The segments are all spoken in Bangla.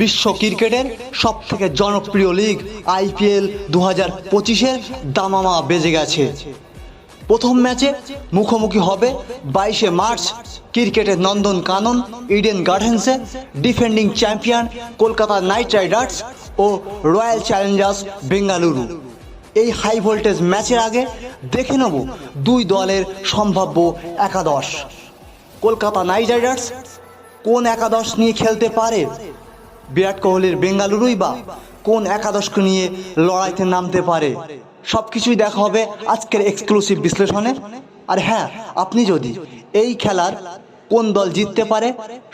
বিশ্ব ক্রিকেটের সব থেকে জনপ্রিয় লিগ আইপিএল দু হাজার পঁচিশের দামামা বেজে গেছে। প্রথম ম্যাচে মুখোমুখি হবে বাইশে মার্চ ক্রিকেটের Nandan Kanan, Eden গার্ডেন্সে defending champion Kolkata knight riders ও রয়্যাল চ্যালেঞ্জার্স বেঙ্গালুরু। এই হাই ভোল্টেজ ম্যাচের আগে দেখে নেব দুই দলের সম্ভাব্য একাদশ। কলকাতা নাইট রাইডার্স কোন একাদশ নিয়ে খেলতে পারে? বিরাট কোহলির বেঙ্গালুরুই বা কোন একাদশকে নিয়ে লড়াইতে নামতে পারে। সব কিছুই দেখা হবে আজকের এক্সক্লুসিভ বিশ্লেষণে। আর হ্যাঁ আপনি যদি এই খেলার কোন দল জিততে পারে,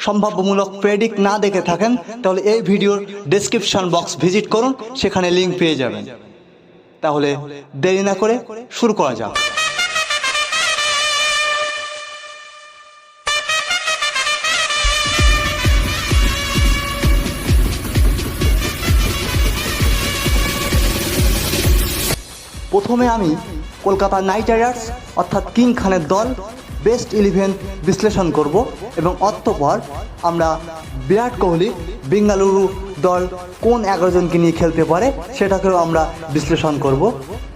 সম্ভাব্যমূলক প্রেডিক্ট না দেখে থাকেন, তাহলে এই ভিডিওর ডেসক্রিপশন বক্স ভিজিট করুন, সেখানে লিঙ্ক পেয়ে যাবেন। তাহলে দেরি না করে শুরু করা যাক। প্রথমে আমি কলকাতা নাইট রাইডার্স অর্থাৎ কিং খানের দল বেস্ট ইলেভেন বিশ্লেষণ করব এবং অতঃপর আমরা বিরাট কোহলি, বেঙ্গালুরু দল কোন এগারো জনকে নিয়ে খেলতে পারে সেটাকেও আমরা বিশ্লেষণ করব।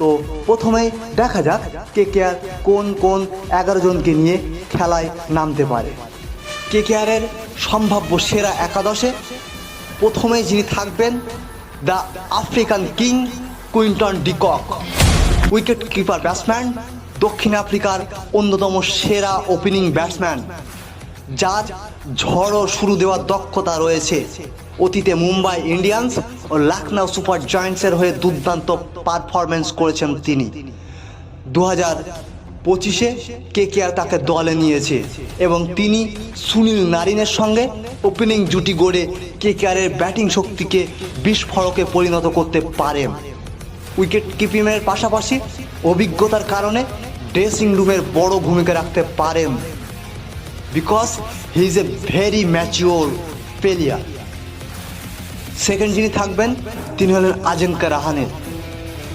তো প্রথমেই দেখা যাক কে কে আর কোন কোন এগারো জনকে নিয়ে খেলায় নামতে পারে। কে কে আরের সম্ভাব্য সেরা একাদশে প্রথমেই যিনি থাকবেন, the African king Quinton de Kock wicket keeper batsman দক্ষিণ আফ্রিকার অন্যতম সেরা ওপেনিং ব্যাটসম্যান যার ঝড়ো শুরু দেওয়ার দক্ষতা রয়েছে। অতীতে মুম্বাই ইন্ডিয়ান্স ও লখনৌ সুপার জায়ান্টসের হয়ে দুর্দান্ত পারফরমেন্স করেছেন তিনি। দু হাজার পঁচিশে কে কে আর তাকে দলে নিয়েছে এবং তিনি সুনীল নারিনের সঙ্গে ওপেনিং জুটি গড়ে কে কে আরের ব্যাটিং শক্তিকে বিস্ফোরকে পরিণত করতে পারেন। উইকেট কিপিংয়ের পাশাপাশি অভিজ্ঞতার কারণে ড্রেসিং রুমের বড় ভূমিকা রাখতে পারেন। Because he is a very mature player second যিনি থাকবেন, তিনি হলেন আজঙ্কা রাহানে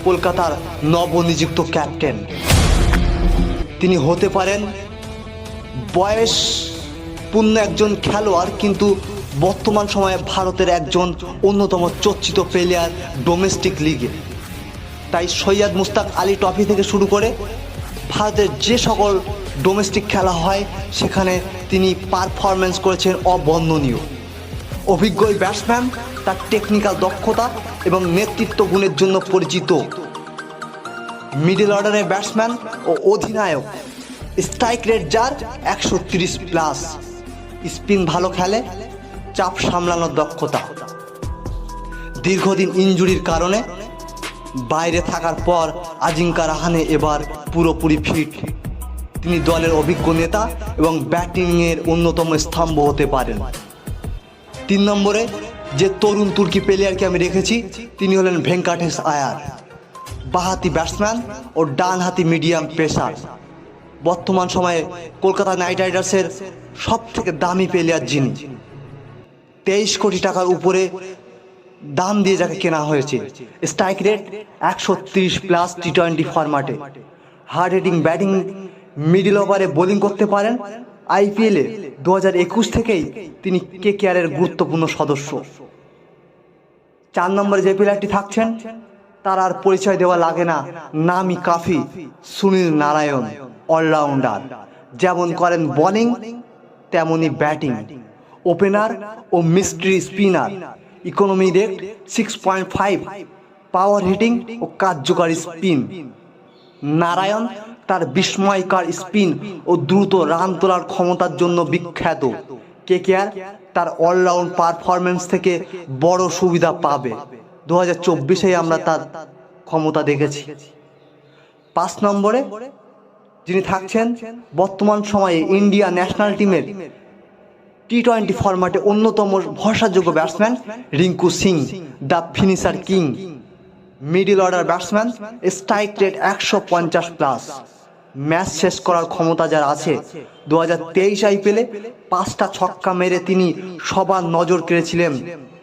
কলকাতার নবনিযুক্ত ক্যাপ্টেন তিনি হতে পারেন, বয়স পূর্ণ একজন খেলোয়াড়, কিন্তু বর্তমান সময়ে ভারতের একজন অন্যতম চর্চিত প্লেয়ার ডোমেস্টিক লিগে তাই সৈয়দ মুস্তাক আলী ট্রফি থেকে শুরু করে ভারতের যে সকল ডোমেস্টিক খেলা হয়, সেখানে তিনি পারফরমেন্স করেছেন অবর্ণনীয় অভিজ্ঞ ব্যাটসম্যান তার টেকনিক্যাল দক্ষতা এবং নেতৃত্ব গুণের জন্য পরিচিত। মিডল অর্ডারের ব্যাটসম্যান ও অধিনায়ক স্ট্রাইক রেট যার একশো তিরিশ প্লাস স্পিন ভালো খেলে, চাপ সামলানোর দক্ষতা। দীর্ঘদিন ইনজুরির কারণে বাইরে থাকার পর আজিঙ্কা রাহানে এবার পুরোপুরি ফিট। তিনি দলের অভিজ্ঞ নেতা এবং ব্যাটিংয়ের অন্যতম স্তম্ভ হতে পারেন। তিন নম্বরে যে তরুণ তুর্কি প্লেয়ারকে আমি রেখেছি, তিনি হলেন ভেঙ্কাটেশ আয়ার। বাহাতি ব্যাটসম্যান ও ডানহাতি মিডিয়াম পেসার। বর্তমান সময়ে কলকাতা নাইট রাইডার্সের সব থেকে দামি প্লেয়ার যিনি। তেইশ কোটি টাকার উপরে দাম দিয়ে যাকে কেনা হয়েছে। স্ট্রাইক রেট একশো তিরিশ প্লাস টি টোয়েন্টি ফরম্যাটে হার্ড হিটিং, ব্যাটিং, মিডিল ওভারে বোলিং করতে পারেন। আইপিএলে দু হাজার একুশ থেকেই তিনি কে কেয়ারের গুরুত্বপূর্ণ সদস্য। চার নম্বরে যে প্লেয়ারটি থাকছেন, তার আর পরিচয় দেওয়া লাগে না। নামি কাফি, সুনীল নারায়ণ অলরাউন্ডার যেমন করেন বোলিং তেমনি ব্যাটিং ওপেনার ও mystery spinner economy rate six point five power hitting ও কার্যকারী স্পিন নারায়ণ তার বিস্ময়কার স্পিন ও দ্রুত রান তোলার ক্ষমতার জন্য বিখ্যাত। কে কেয়ার তার অলরাউন্ড পারফরমেন্স থেকে বড় সুবিধা পাবে। দু হাজার চব্বিশে আমরা তার ক্ষমতা দেখেছি। পাঁচ নম্বরে যিনি থাকছেন বর্তমান সময়ে ইন্ডিয়া ন্যাশনাল টিমের টি টোয়েন্টি ফরম্যাটে অন্যতম ভরসাযোগ্য batsman Rinku Singh, the finisher king. Middle order batsman strike rate একশো পঞ্চাশ প্লাস ম্যাচ শেষ করার ক্ষমতা যার আছে দু হাজার তেইশ আইপিএলে পাঁচটা ছক্কা মেরে তিনি সবার নজর কেড়েছিলেন।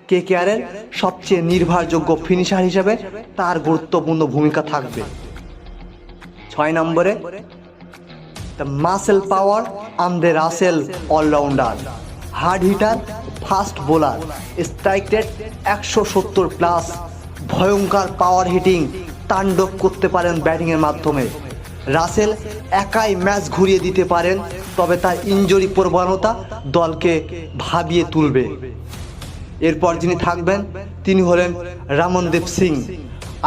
কে কেয়ারের সবচেয়ে নির্ভরযোগ্য ফিনিশার হিসেবে তার গুরুত্বপূর্ণ ভূমিকা থাকবে। ছয় নম্বরে the muscle power um the Russell allrounder hard hitter, fast bowler, strike rate একশো সত্তর প্লাস, ভয়ঙ্কর পাওয়ার হিটিং তাণ্ডব করতে পারেন ব্যাটিংয়ের মাধ্যমে। রাসেল একাই ম্যাচ ঘুরিয়ে দিতে পারেন, তবে তার ইঞ্জুরি প্রবণতা দলকে ভাবিয়ে তুলবে। এরপর যিনি থাকবেন, তিনি হলেন রামনদীপ সিং।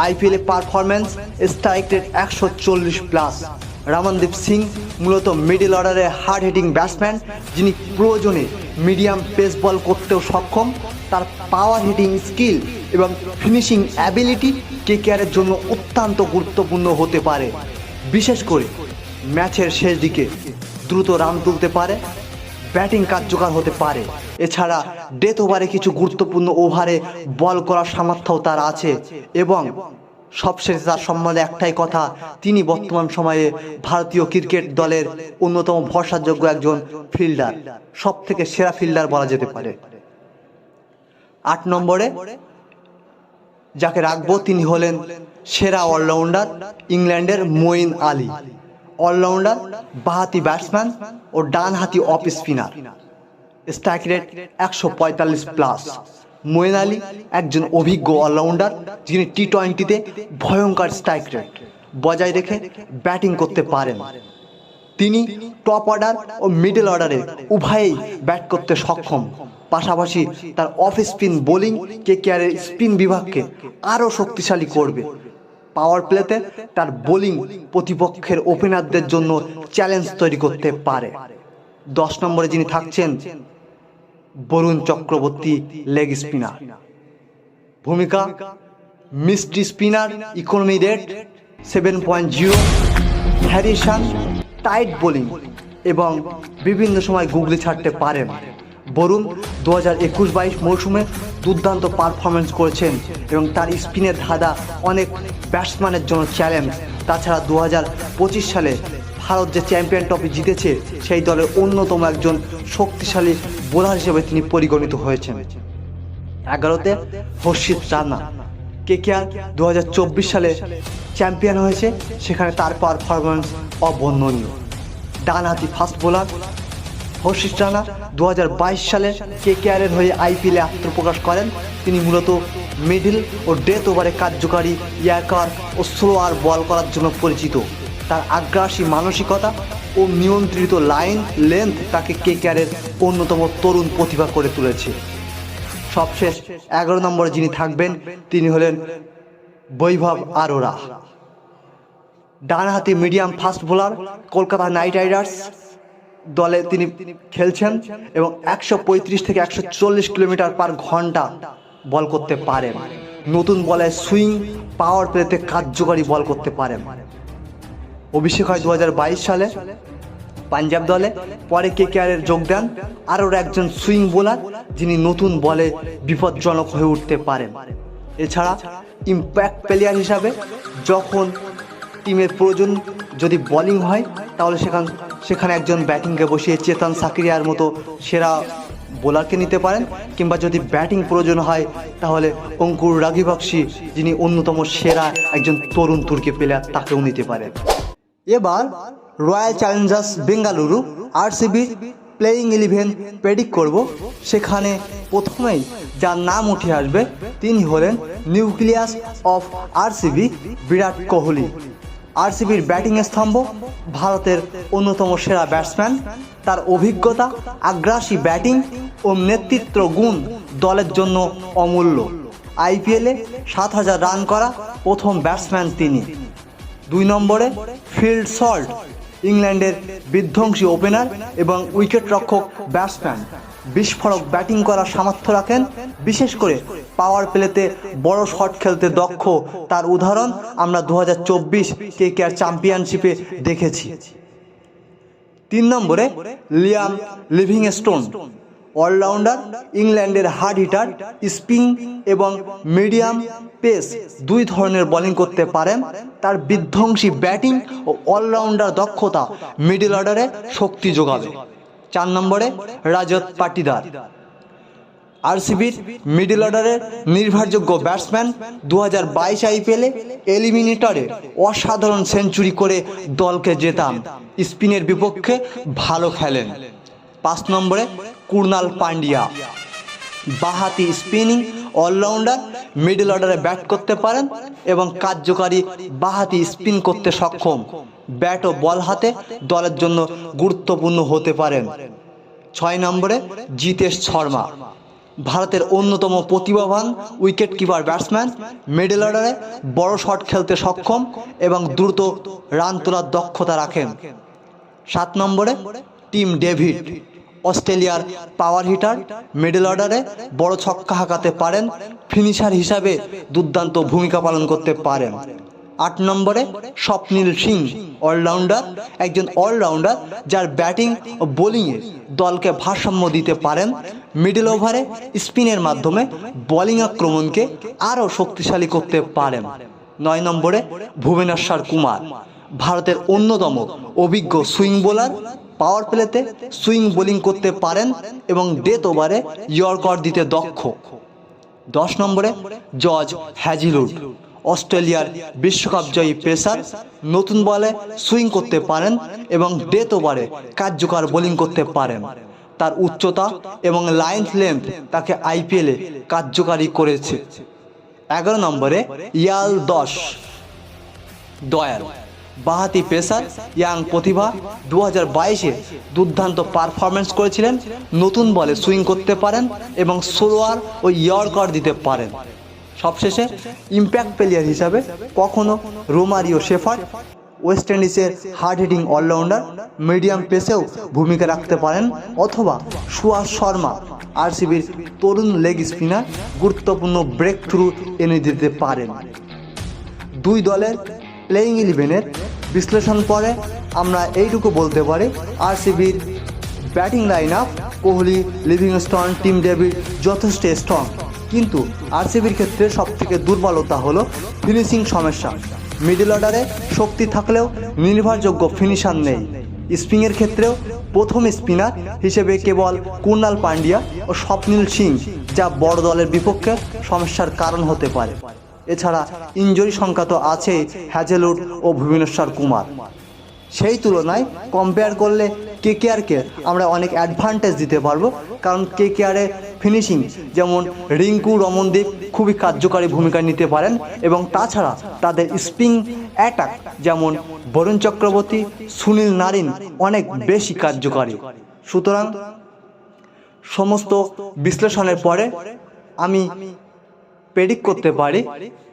আইপিএলে পারফরম্যান্স স্ট্রাইক রেট একশো চল্লিশ প্লাস। রামনদীপ সিং, মূলত মিডল অর্ডারে হার্ড হিটিং ব্যাটসম্যান যিনি প্রয়োজনে মিডিয়াম পেস বল করতেও সক্ষম। তার পাওয়ার হিটিং স্কিল এবং ফিনিশিং অ্যাবিলিটি কেকেআরের জন্য অত্যন্ত গুরুত্বপূর্ণ হতে পারে। বিশেষ করে ম্যাচের শেষ দিকে দ্রুত রান তুলতে পারে ব্যাটিং কার্যকর হতে পারে। এছাড়া ডেথ ওভারে কিছু গুরুত্বপূর্ণ ওভারে বল করার সামর্থ্যও তার আছে এবং সবশেষে তার সম্বন্ধে একটাই কথা, তিনি বর্তমান সময়ে ভারতীয় ক্রিকেট দলের অন্যতম ভরসাযোগ্য একজন ফিল্ডার সব থেকে সেরা ফিল্ডার বলা যেতে পারে। আট নম্বরে যাকে রাখব তিনি হলেন সেরা অলরাউন্ডার ইংল্যান্ডের মঈন আলী। অলরাউন্ডার, বাহাতি ব্যাটসম্যান ও ডানহাতি অফ স্পিনার। স্ট্রাইক রেট একশো পঁয়তাল্লিশ প্লাস। মঈন আলী, একজন অভিজ্ঞ অলরাউন্ডার যিনি টি টোয়েন্টিতে ভয়ঙ্কর স্ট্রাইক রেট বজায় রেখে ব্যাটিং করতে পারেন। তিনি টপ অর্ডার ও মিডল অর্ডারে উভয়েই ব্যাট করতে সক্ষম। পাশাপাশি তার অফ স্পিন বোলিং কে কেয়ারের স্পিন বিভাগকে আরও শক্তিশালী করবে। পাওয়ার প্লেতে তার বোলিং প্রতিপক্ষের ওপেনারদের জন্য চ্যালেঞ্জ তৈরি করতে পারে। দশ নম্বরে যিনি থাকছেন বরুণ চক্রবর্তী লেগ স্পিনার ভূমিকা, mystery spinner economy rate seven point zero variation tight bowling এবং বিভিন্ন সময় গুগলি ছাড়তে পারেন। বরুণ দু হাজার একুশ বাইশ মৌসুমে দুর্দান্ত পারফরমেন্স করেছেন এবং তার স্পিনের ধাঁধা অনেক ব্যাটসম্যানের জন্য চ্যালেঞ্জ তাছাড়া দু হাজার পঁচিশ সালে ভারত যে চ্যাম্পিয়ন ট্রফি জিতেছে, সেই দলের অন্যতম একজন শক্তিশালী বোলার হিসেবে তিনি পরিগণিত হয়েছেন। এগারোতে হর্ষিত রানা কে কে আর দু সালে চ্যাম্পিয়ন হয়েছে, সেখানে তার পারফরমেন্স অবর্ণনীয়। ডানহাতি ফাস্ট বোলার হর্ষিত রানা দু সালে কে কে আরের হয়ে আইপিএলে আত্মপ্রকাশ করেন। তিনি মূলত মিডিল ও ডেথ ওভারে কার্যকারী ইয়াকার ও স্লোয়ার বল করার জন্য পরিচিত। তার আগ্রাসী মানসিকতা ও নিয়ন্ত্রিত লাইন লেন্থ তাকে কে কেয়ারের অন্যতম তরুণ প্রতিভা করে তুলেছে। সবশেষ এগারো নম্বরে যিনি থাকবেন, তিনি হলেন বৈভব আরোরা। ডানহাতি medium fast bowler, Kolkata Knight Riders দলে তিনি খেলছেন এবং একশো পঁয়ত্রিশ থেকে একশো চল্লিশ কিলোমিটার পার ঘণ্টা বল করতে পারেন। নতুন বলে সুইং, পাওয়ার প্লেতে কার্যকরী বল করতে পারেন। অভিষেক হয় দু হাজার বাইশ সালে। পাঞ্জাব দলে। পরে কে কেয়ারের যোগ দেন আরও একজন সুইং বোলার, যিনি নতুন বলে বিপজ্জনক হয়ে উঠতে পারেন। এছাড়া ইম্প্যাক্ট প্লেয়ার হিসাবে যখন টিমের প্রয়োজন যদি বোলিং হয়, তাহলে সেখান সেখানে একজন ব্যাটিংকে বসিয়ে চেতন সাকিরিয়ার মতো সেরা বোলারকে নিতে পারেন। কিংবা যদি ব্যাটিং প্রয়োজন হয়, তাহলে অঙ্কুর রাগিবক্সি যিনি অন্যতম সেরা একজন তরুণ তুর্কি প্লেয়ার, তাকেও নিতে পারেন। এবার Royal Challengers Bengaluru RCB playing eleven predict করব। সেখানে প্রথমেই যার নাম উঠে আসবে, তিনি হলেন nucleus of RCB Virat Kohli. আরসিবির batting স্তম্ভ, ভারতের অন্যতম সেরা ব্যাটসম্যান তার অভিজ্ঞতা, আগ্রাসী ব্যাটিং ও নেতৃত্ব গুণ দলের জন্য অমূল্য। আইপিএলে সাত হাজার রান করা প্রথম ব্যাটসম্যান তিনি। দুই নম্বরে ফিল্ড সল্ট, ইংল্যান্ডের বিধ্বংসী ওপেনার এবং উইকেট রক্ষক ব্যাটসম্যান। বিস্ফোরক ব্যাটিং করার সামর্থ্য রাখেন, বিশেষ করে পাওয়ার প্লেতে বড় শট খেলতে দক্ষ তার উদাহরণ আমরা দু হাজার চব্বিশ কে কে চ্যাম্পিয়নশিপে দেখেছি। তিন নম্বরে লিয়াম লিভিং স্টোন অলরাউন্ডার ইংল্যান্ডের হার্ড হিটার স্পিন এবং মিডিয়াম পেস দুই ধরনের বোলিং করতে পারেন। তার বিধ্বংসী ব্যাটিং ও অলরাউন্ডার দক্ষতা মিডল অর্ডারে শক্তি যোগাবে। চার নম্বরে রাজত পাটিদার। আরসিবির মিডল অর্ডারের নির্ভরযোগ্য ব্যাটসম্যান দু হাজার বাইশ আইপিএলে এলিমিনেটরে অসাধারণ সেঞ্চুরি করে দলকে জেতান। স্পিনের বিপক্ষে ভালো খেলেন। পাঁচ নম্বরে কুর্নাল পান্ডিয়া বাহাতি স্পিনিং, অলরাউন্ডার, মিডল অর্ডারে ব্যাট করতে পারেন এবং কার্যকারী বাহাতি স্পিন করতে সক্ষম। ব্যাট ও বল হাতে দলের জন্য গুরুত্বপূর্ণ হতে পারেন। ছয় নম্বরে জিতেশ শর্মা। ভারতের অন্যতম প্রতিভাবান উইকেট কিপার ব্যাটসম্যান, মিডল অর্ডারে বড় শট খেলতে সক্ষম এবং দ্রুত রান তোলার দক্ষতা রাখেন। সাত নম্বরে টিম ডেভিড। অস্ট্রেলিয়ার পাওয়ার হিটার মিডল অর্ডারে বড় ছক্কা হাঁকাতে পারেন ফিনিশার হিসাবে দুর্দান্ত ভূমিকা পালন করতে পারেন। আট নম্বরে স্বপ্নীল সিং অলরাউন্ডার একজন অলরাউন্ডার যার ব্যাটিং ও বোলিংয়ে দলকে ভারসাম্য দিতে পারেন। মিডল ওভারে স্পিনের মাধ্যমে বোলিং আক্রমণকে আরও শক্তিশালী করতে পারেন। নয় নম্বরে ভুবনেশ্বর কুমার, ভারতের অন্যতম অভিজ্ঞ সুইং বোলার পাওয়ার প্লেতে সুইং বোলিং করতে পারেন এবং ডেথ ওভারে ইয়র্কর দিতে দক্ষ। দশ নম্বরে জর্জ হ্যাজিলুড অস্ট্রেলিয়ার বিশ্বকাপ জয়ী পেসার, নতুন বলে সুইং করতে পারেন এবং ডেথ ওভারে কার্যকর বোলিং করতে পারেন। তার উচ্চতা এবং লাইন লেন্থ তাকে আইপিএলে কার্যকারী করেছে। এগারো নম্বরে ইয়াল দশ, দয়াল। বাহাতি পেসার ইয়াং প্রতিভা দু হাজার বাইশে দুর্দান্ত পারফরমেন্স করেছিলেন। নতুন বলে সুইং করতে পারেন এবং সোলোয়ার ও ইয়র্কার দিতে পারেন। সবশেষে ইম্প্যাক্ট প্লেয়ার হিসাবে কখনো রোমারিও শেফার্ড, ওয়েস্ট ইন্ডিজের হার্ড হিটিং অলরাউন্ডার, মিডিয়াম পেসেও ভূমিকা রাখতে পারেন অথবা সুয়াস শর্মা, আরসিবির তরুণ লেগ স্পিনার গুরুত্বপূর্ণ ব্রেক থ্রু এনে দিতে পারেন। দুই দলের প্লেয়িং ইলেভেনের বিশ্লেষণ পরে আমরা এইটুকু বলতে পারি, আরসিবির batting line up Kohli living Livingstone, Tim David যথেষ্ট স্ট্রং কিন্তু আরসিবির ক্ষেত্রে সবথেকে দুর্বলতা হলো ফিনিশিং সমস্যা। মিডল অর্ডারে শক্তি থাকলেও নির্ভরযোগ্য ফিনিশার নেই। স্পিংয়ের ক্ষেত্রেও প্রথম স্পিনার হিসেবে কেবল কুণাল পান্ডিয়া ও স্বপ্নীল সিং, যা বড় দলের বিপক্ষে সমস্যার কারণ হতে পারে। এছাড়া ইঞ্জুরি সংখ্যা তো আছেই হ্যাজেলউড ও ভুবনেশ্বর কুমার। সেই তুলনায় কম্পেয়ার করলে কে কেআরকে আমরা অনেক অ্যাডভান্টেজ দিতে পারব, কারণ কে কেআরে ফিনিশিং যেমন রিঙ্কু, রমনদীপ খুবই কার্যকারী ভূমিকা নিতে পারেন এবং তাছাড়া তাদের স্পিং অ্যাটাক যেমন বরুণ চক্রবর্তী, সুনীল নারিন অনেক বেশি কার্যকারী। সুতরাং সমস্ত বিশ্লেষণের পরে আমি প্রেডিক্ট করতে পারি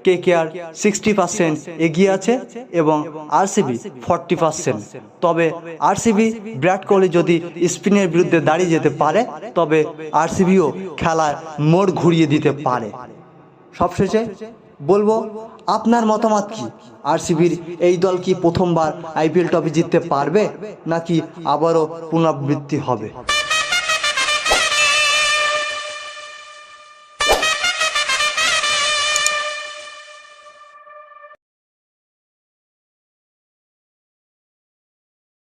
কে কে আর সিক্সটি পার্সেন্ট এগিয়ে আছে এবং আরসিবি ফর্টি পার্সেন্ট তবে আরসিবি বিরাট কোহলি যদি স্পিনের বিরুদ্ধে দাঁড়িয়ে যেতে পারে, তবে আরসিবিও খেলার মোড় ঘুরিয়ে দিতে পারে। সবশেষে বলব, আপনার মতামত কি? আরসিবির এই দল কি প্রথমবার আইপিএল ট্রফি জিততে পারবে নাকি আবারও পুনরাবৃত্তি হবে?